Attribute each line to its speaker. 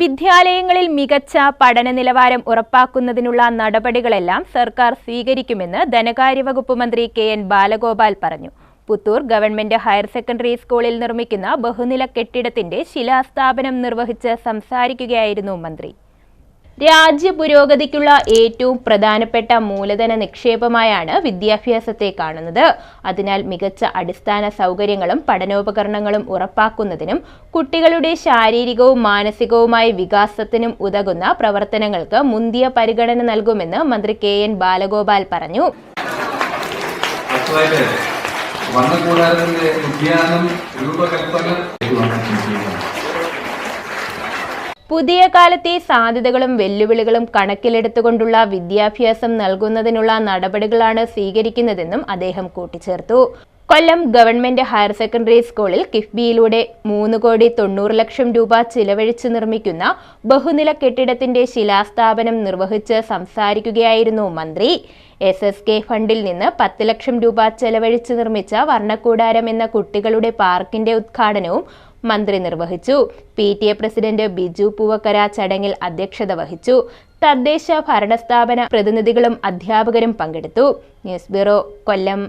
Speaker 1: വിദ്യാലയങ്ങളിൽ മികച്ച പഠന നിലവാരം ഉറപ്പാക്കുന്നതിനുള്ള നടപടികളെല്ലാം സർക്കാർ സ്വീകരിക്കുമെന്ന് ധനകാര്യ വകുപ്പ് മന്ത്രി കെ എൻ ബാലഗോപാൽ പറഞ്ഞു പുത്തൂർ ഗവൺമെന്റ് ഹയർ സെക്കൻഡറി സ്കൂളിൽ നിർമ്മിക്കുന്ന ബഹുനില കെട്ടിടത്തിന്റെ ശിലാസ്ഥാപനം നിർവഹിച്ച് സംസാരിക്കുകയായിരുന്നു മന്ത്രി രാജ്യ പുരോഗതിക്കുള്ള ഏറ്റവും പ്രധാനപ്പെട്ട മൂലധന നിക്ഷേപമായാണ് വിദ്യാഭ്യാസത്തെ കാണുന്നത് അതിനാൽ മികച്ച അടിസ്ഥാന സൗകര്യങ്ങളും പഠനോപകരണങ്ങളും ഉറപ്പാക്കുന്നതിനും കുട്ടികളുടെ ശാരീരികവും മാനസികവുമായ വികാസത്തിനും ഉതകുന്ന പ്രവർത്തനങ്ങൾക്ക് മുന്തിയ പരിഗണന നൽകുമെന്ന് മന്ത്രി കെ എൻ ബാലഗോപാൽ പറഞ്ഞു വിജ്ഞാനം രൂപകൽപ്പന പുതിയ കാലത്തെ സാധ്യതകളും വെല്ലുവിളികളും കണക്കിലെടുത്തുകൊണ്ടുള്ള വിദ്യാഭ്യാസം നൽകുന്നതിനുള്ള നടപടികളാണ് സ്വീകരിക്കുന്നതെന്നും അദ്ദേഹം കൂട്ടിച്ചേർത്തു കൊല്ലം ഗവൺമെന്റ് ഹയർ സെക്കൻഡറി സ്കൂളിൽ കിഫ്ബിയിലൂടെ മൂന്ന് കോടി തൊണ്ണൂറ് ലക്ഷം രൂപ ചിലവഴിച്ച് നിർമ്മിക്കുന്ന ബഹുനില കെട്ടിടത്തിന്റെ ശിലാസ്ഥാപനം നിർവഹിച്ച് സംസാരിക്കുകയായിരുന്നു മന്ത്രി എസ് എസ് കെ ഫണ്ടിൽ നിന്ന് പത്ത് ലക്ഷം രൂപ ചെലവഴിച്ച് നിർമ്മിച്ച വർണ്ണക്കൂടാരം എന്ന കുട്ടികളുടെ പാർക്കിന്റെ ഉദ്ഘാടനവും മന്ത്രി നിർവഹിച്ചു P T A president Biju Poovakkara ചടങ്ങിൽ അധ്യക്ഷത വഹിച്ചു തദ്ദേശ ഭരണ സ്ഥാപന പ്രതിനിധികളും അധ്യാപകരും പങ്കെടുത്തു ന്യൂസ് ബ്യൂറോ കൊല്ലം